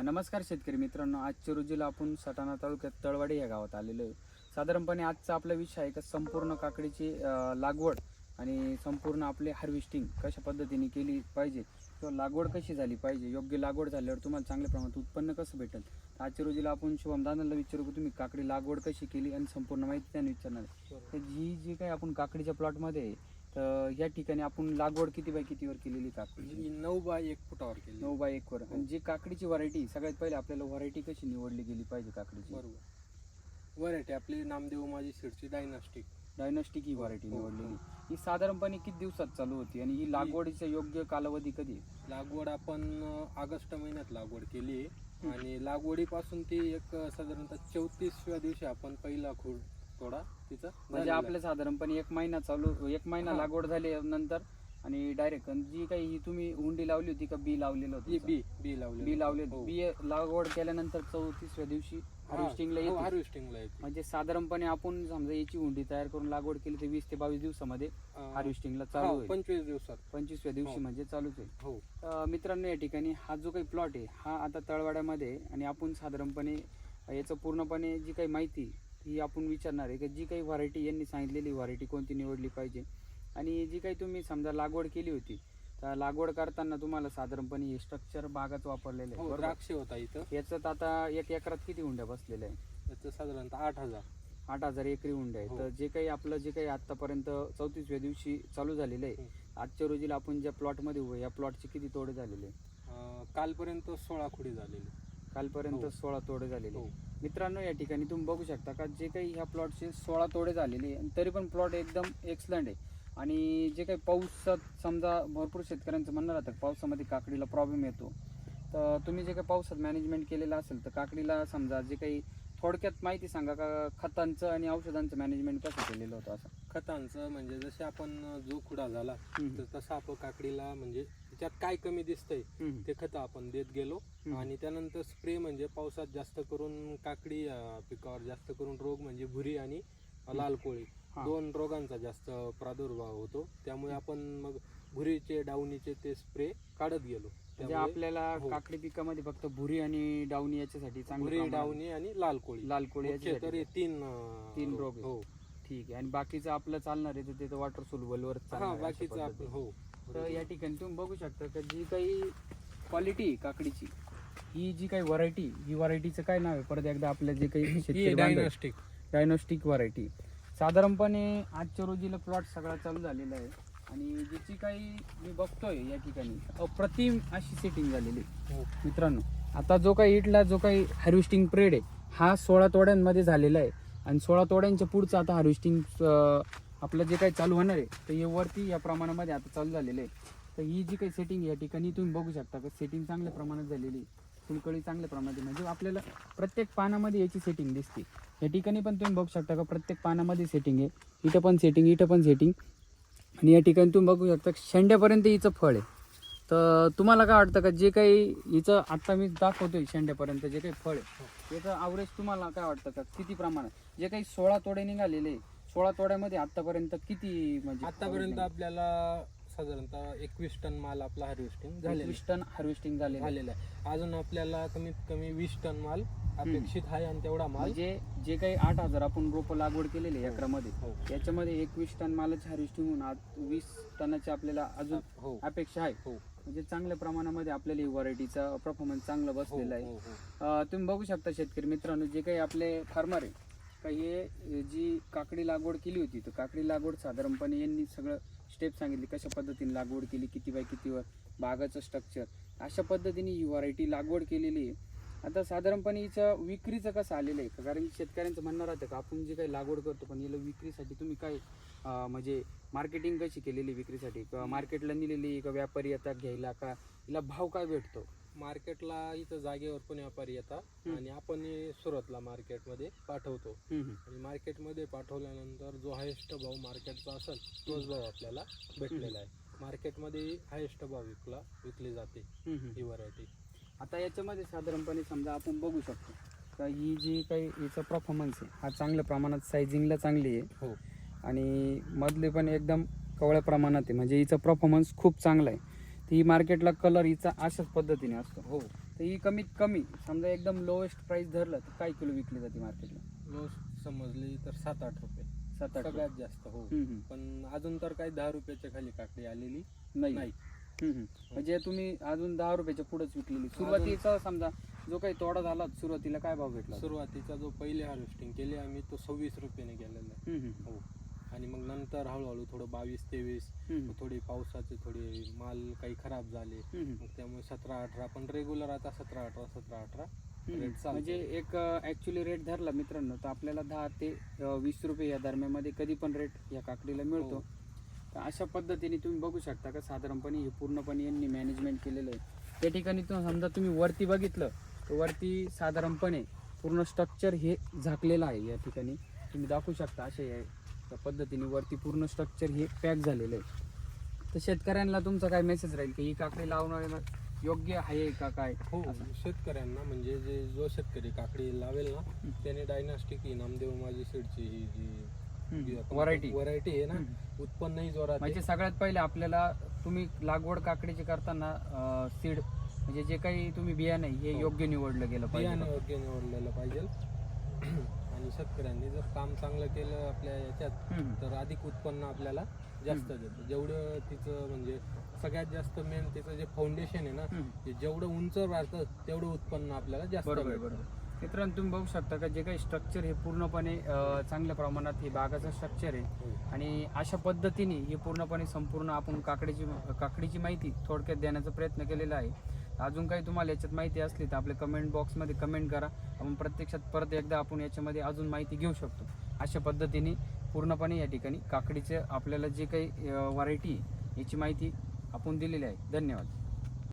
नमस्कार शेतकरी मित्रांनो. आजच्या रोजीला आपण सटाणा तालुक्यात तळवाडी या गावात आलेलो आहे. साधारणपणे आजचा आपला विषय आहे का संपूर्ण काकडीची लागवड आणि संपूर्ण आपले हार्वेस्टिंग कशा पद्धतीने केली पाहिजे किंवा लागवड कशी झाली पाहिजे योग्य लागवड झाल्यावर तुम्हाला चांगल्या प्रमाणात उत्पन्न कसं भेटेल? आजच्या रोजीला आपण शुभम दादांना विचारू की तुम्ही काकडी लागवड कशी केली आणि संपूर्ण माहिती त्यांनी विचारणार तर ही जी काही आपण काकडीच्या प्लॉटमध्ये आहे तर या ठिकाणी आपण लागवड किती बाय कितीवर केलेली काकडीची ही नऊ बाय एक फुटावर केली. नऊ बाय एक वर. आणि जी काकडीची व्हरायटी सगळ्यात पहिले आपल्याला व्हरायटी कशी निवडली गेली पाहिजे काकडीची? बरोबर. व्हरायटी आपली नामदेव माझी सीडची डायनास्टिक डायनॉस्टिक ही व्हरायटी हो, निवडलेली ही साधारणपणे किती दिवसात चालू होती? आणि ही लागवडीचा योग्य कालावधी कधी? लागवड आपण ऑगस्ट महिन्यात लागवड केली. आणि लागवडीपासून ती एक साधारणतः चौतीसव्या दिवशी आपण पहिला खूड तोडा तिचा. म्हणजे. आपल्या साधारणपणे एक महिना चालू एक महिना हा. लागवड झाली नंतर आणि डायरेक्ट जी काही ही तुम्ही हुंडी लावली होती का? बी लावलेलं ही होतं बी बी लावली बी लावले हो. बी लागवड केल्यानंतर चौतीसव्या दिवशी हार्वेस्टिंगला येते. हार्वेस्टिंगला येते. म्हणजे साधारणपणे आपण समजा याची हुंडी तयार करून लागवड केली तर वीस ते बावीस दिवसामध्ये हार्वेस्टिंगला हा, चालू होईल. पंचवीस दिवसात. पंचवीसव्या दिवशी हो. म्हणजे चालूच आहे हो. मित्रांनो या ठिकाणी हा जो काही प्लॉट आहे हा आता तळवाड्यामध्ये आणि आपण साधारणपणे याचं पूर्णपणे जी काही माहिती ही आपण विचारणार आहे की जी काही व्हरायटी यांनी सांगितलेली व्हरायटी कोणती निवडली पाहिजे? आणि जी काही तुम्ही समजा लागवड केली होती तर लागवड करताना तुम्हाला साधारणपणे हे स्ट्रक्चर बागाच वापरलेलं आहे हो बरोबर? द्राक्ष होता इथं. याच्यात आता एक एकरात किती हुंड्या बसलेल्या आहे त्याचं साधारणतः आठ हजार. आठ हजार एकरी हुंडे आहे हो. तर जे काही आपलं जे काही आतापर्यंत चौतीसव्या दिवशी चालू झालेलं आहे. आजच्या रोजीला आपण ज्या प्लॉटमध्ये उभं आहे, या प्लॉटचे किती तोडे झालेले आहे? अं, कालपर्यंत सोळा खुडी झालेली. कालपर्यंत हो. सोळा तोडे झालेले हो. मित्रांनो या ठिकाणी तुम्ही बघू शकता का जे काही ह्या प्लॉटचे सोळा तोडे झालेले आहे, आणि तरी पण प्लॉट एकदम एक्सलंट आहे. आणि जे काही पाऊसात समजा भरपूर शेतकऱ्यांचं म्हणणं राहतं पावसामध्ये काकडीला प्रॉब्लेम येतो. तर तुम्ही जे काही पावसात मॅनेजमेंट केलेलं असेल तर काकडीला समजा जे काही थोडक्यात माहिती सांगा का खतांचं आणि औषधांचं मॅनेजमेंट कसं केलेलं होतं असं खतांचं म्हणजे जसे आपण जो खुडा झाला. तर तसं आपण काकडीला म्हणजे त्याच्यात काय कमी दिसतंय. ते खतं आपण देत गेलो. आणि त्यानंतर स्प्रे म्हणजे पावसात जास्त करून काकडी पिकावर जास्त करून रोग म्हणजे भुरी आणि लाल कोळी. दोन रोगांचा जास्त प्रादुर्भाव होतो त्यामुळे आपण मग भुरीचे डावणीचे ते स्प्रे काढत गेलो म्हणजे त्यामुळे आपल्याला हो. काकडी पिकामध्ये फक्त भुरी आणि डावणी याच्यासाठी चांगलं भुरी डावणी आणि लाल कोळी. लाल कोळी मुख्य याच्यासाठी. तर हे तीन अं, तीन रोग आहे. हो. ठीक आहे. आणि बाकीचं आपलं चालणार आहे तर ते वॉटर सोलवलवर हा बाकीचं आपण हो. तर या ठिकाणी तुम्ही बघू शकता का जी काही क्वालिटी काकडीची ही जी काही व्हरायटी ही व्हरायटीचं काय नाव आहे? परत एकदा आपल्या जे काही डायनॉस्टिक व्हरायटी साधारणपणे आजच्या रोजीला प्लॉट सगळा चालू झालेला आहे. आणि ज्याची काही मी बघतोय या ठिकाणी अप्रतिम अशी सेटिंग झालेली आहे. हो मित्रांनो आता जो काही इटला जो काही हार्वेस्टिंग पिरियड आहे हा सोळा तोड्यांमध्ये झालेला आहे आणि सोळा तोड्यांच्या पुढचं आता हार्वेस्टिंग आपलं जे काही चालू होणार आहे तर हे वरती या प्रमाणामध्ये आता चालू झालेलं आहे तर ही जी काही सेटिंग या ठिकाणी तुम्ही बघू शकता का सेटिंग चांगल्या प्रमाणात झालेली आहे. फुलकळी चांगल्या प्रमाणात आहे. म्हणजे आपल्याला प्रत्येक पानामध्ये याची सेटिंग दिसते या ठिकाणी पण तुम्ही बघू शकता का प्रत्येक पानामध्ये सेटिंग आहे इथं पण सेटिंग इथं पण सेटिंग आणि या ठिकाणी तुम्ही बघू शकता शेंड्यापर्यंत हिचं फळ आहे. तर तुम्हाला काय वाटतं का जे काही हिचं आत्ता मी दाखवतोय शेंड्यापर्यंत जे काही फळ आहे याचं ॲव्हरेज तुम्हाला काय वाटतं का किती प्रमाणात? जे काही सोळा तोडे निघालेले सोळा तोड्यामध्ये आतापर्यंत किती म्हणजे आतापर्यंत आपल्याला साधारणतः एकवीस टन माल आपला हार्वेस्टिंग झालेला वीस टन हार्वेस्टिंग झालेलं आहे. झालेला आहे. अजून आपल्याला कमीत कमी वीस टन माल अपेक्षित आहे आणि तेवढा माल म्हणजे जे काही आठ हजार आपण रोपं लागवड केलेली आहे एकरामध्ये हो. याच्यामध्ये एकवीस टन मालाची हार्वेस्टिंग होऊन आज वीस टनाची आपल्याला अजून हो. अपेक्षा आहे. हो. म्हणजे चांगल्या प्रमाणामध्ये आपल्याला ही व्हरायटीचा परफॉर्मन्स चांगला हो बसलेला आहे. हो हो. अं, तुम्ही बघू शकता शेतकरी मित्रांनो जे काही आपले फार्मर आहे का हे जी काकडी लागवड केली होती तर काकडी लागवड साधारणपणे यांनी सगळं स्टेप सांगितली. कशा पद्धतीने लागवड केली किती बाय कितीवर बागाचं स्ट्रक्चर अशा पद्धतीने ही व्हरायटी लागवड केलेली आहे. आता साधारणपणे हिचं विक्रीचं कसं आलेलं आहे? का? कारण की शेतकऱ्यांचं म्हणणं राहतं का आपण जे काही लागवड करतो पण याला विक्रीसाठी तुम्ही काय म्हणजे मार्केटिंग कशी केलेली विक्रीसाठी? किंवा मार्केटला नेलेली का व्यापारी आता घ्यायला का? हिला भाव काय भेटतो? मार्केटला इथं जागेवर पण व्यापारी येतात. आणि आपण हे सुरतला मार्केटमध्ये पाठवतो. आणि मार्केटमध्ये पाठवल्यानंतर जो हायेस्ट भाव मार्केटचा असेल तोच भाव आपल्याला भेटलेला आहे. मार्केटमध्ये हायेस्ट भाव विकला विकली जाते. ही व्हरायटी आता याच्यामध्ये साधारणपणे समजा आपण बघू शकतो का ही जी काही हिचा परफॉर्मन्स आहे हा चांगल्या प्रमाणात सायझिंगला चांगली आहे. हो. आणि मधले पण एकदम कवळ्या प्रमाणात आहे. म्हणजे हिचा परफॉर्मन्स खूप चांगला आहे. ती मार्केटला कलर हिचा अशाच पद्धतीने असतो. हो. तर ही कमीत कमी समजा एकदम लोएस्ट प्राइस धरलं तर काय किलो विकली जाते मार्केटला लो? समजली तर सात आठ रुपये. सात आठ सगळ्यात जास्त हो. पण अजून तर काही दहा रुपयाच्या खाली काकडी आलेली नाही. म्हणजे तुम्ही अजून दहा रुपयाच्या पुढेच विकलेली. सुरुवातीचा समजा जो काही तोडा झाला सुरुवातीला काय भाव भेटला? सुरुवातीचा जो पहिले हार्वेस्टिंग केली आम्ही तो सव्वीस रुपयाने गेलेला. हो. आणि मग नंतर हळूहळू थोडं बावीस तेवीस मग थोडी पावसाचे थोडे माल काही खराब झाले. मग त्यामुळे सतरा अठरा पण रेग्युलर आता सतरा अठरा सतरा अठरा. म्हणजे एक ऍक्च्युली रेट धरला मित्रांनो तर आपल्याला दहा ते वीस रुपये या दरम्यामध्ये कधी पण रेट या काकडीला मिळतो हो. तर अशा पद्धतीने तुम्ही बघू शकता का साधारणपणे हे पूर्णपणे यांनी मॅनेजमेंट केलेलं आहे त्या ठिकाणी तुम्ही समजा तुम्ही वरती बघितलं तर वरती साधारणपणे पूर्ण स्ट्रक्चर हे झाकलेलं आहे या ठिकाणी तुम्ही दाखवू शकता अशा या पद्धतीने वरती पूर्ण स्ट्रक्चर हे पॅक झालेलं आहे तर शेतकऱ्यांना तुमचा काय मेसेज राहील की ही काकडी लावणं योग्य आहे का काय हो. शेतकऱ्यांना म्हणजे जे जो शेतकरी काकडी लावेल ना त्याने डायनास्टिक ही नामदेव माझी सीडची ही जी व्हरायटी व्हरायटी आहे ना. उत्पन्नही जोरात. म्हणजे सगळ्यात पहिले आपल्याला तुम्ही लागवड काकडीची करताना सीड म्हणजे जे काही तुम्ही बियाणं हे हो. योग्य निवडलं गेलं बियाणे पाहिजे योग्य निवडलेलं पाहिजे शेतकऱ्यांनी जर काम चांगलं केलं आपल्या याच्यात. तर अधिक उत्पन्न आपल्याला जास्त देतं जेवढं तिचं म्हणजे सगळ्यात जास्त मेन तिचं जे फाउंडेशन आहे ना. ते जेवढं उंच राहतं तेवढं उत्पन्न आपल्याला जास्त बरोबर. बरोबर मित्रांनो तुम्ही बघू शकता का जे काही स्ट्रक्चर हे पूर्णपणे चांगल्या प्रमाणात हे बागाचं स्ट्रक्चर आहे हो. आणि अशा पद्धतीने हे पूर्णपणे संपूर्ण आपण काकडीची काकडीची माहिती थोडक्यात देण्याचा प्रयत्न केलेला आहे अजून काही तुम्हाला याच्यात माहिती असली तर आपल्या कमेंट बॉक्समध्ये कमेंट करा. आपण प्रत्यक्षात परत एकदा आपण याच्यामध्ये अजून माहिती घेऊ शकतो. अशा पद्धतीने पूर्णपणे या ठिकाणी काकडीचे आपल्याला जे काही व्हरायटी याची माहिती आपण दिलेली आहे. धन्यवाद.